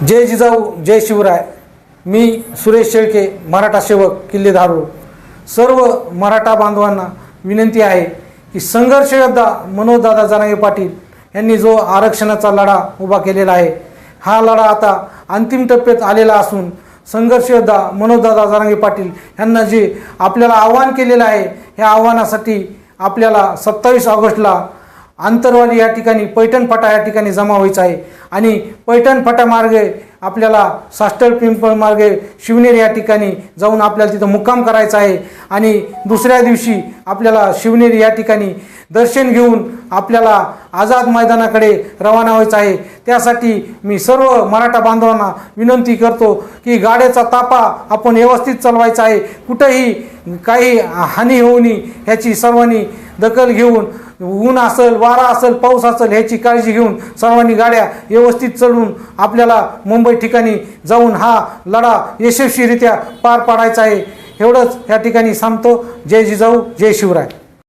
जय जिजाऊ जय शिवराय. मी सुरेश शेळके मराठा सेवक किल्ले धारूर. सर्व मराठा बांधवांना विनंती आहे की संघर्ष योद्धा मनोजदादा जनागे पाटील यांनी जो आरक्षणाचा लढा उभा केलेला आहे हा लढा आता अंतिम टप्प्यात आलेला असून संघर्ष योद्धा मनोजदादा जरांगे पाटील यांना जे आपल्याला आव्हान केलेलं आहे ह्या आव्हानासाठी आपल्याला सत्तावीस ऑगस्टला आंतरवाली या ठिकाणी पैठण फाटा या ठिकाणी जमा व्हायचा आहे. आणि पैठण फाटा मार्गे आपल्याला सास्टल पिंपळ मार्गे शिवनेरी या ठिकाणी जाऊन आपल्याला तिथं मुक्काम करायचा आहे. आणि दुसऱ्या दिवशी आपल्याला शिवनेरी या ठिकाणी दर्शन घेऊन आपल्याला आझाद मैदानाकडे रवाना व्हायचं आहे. त्यासाठी मी सर्व मराठा बांधवांना विनंती करतो की गाड्याचा तापा आपण व्यवस्थित चालवायचा आहे. कुठंही काही हानी होऊ नये ह्याची सर्वांनी दखल घेऊन ऊन असेल वारा असेल पाऊस असेल ह्याची काळजी घेऊन सर्वांनी गाड्या व्यवस्थित चढून आपल्याला मुंबई ठिकाणी जाऊन हा लढा यशस्वीरित्या पार पाडायचा आहे. एवढंच या ठिकाणी सांगतो. जय जिजाऊ जय शिवराय.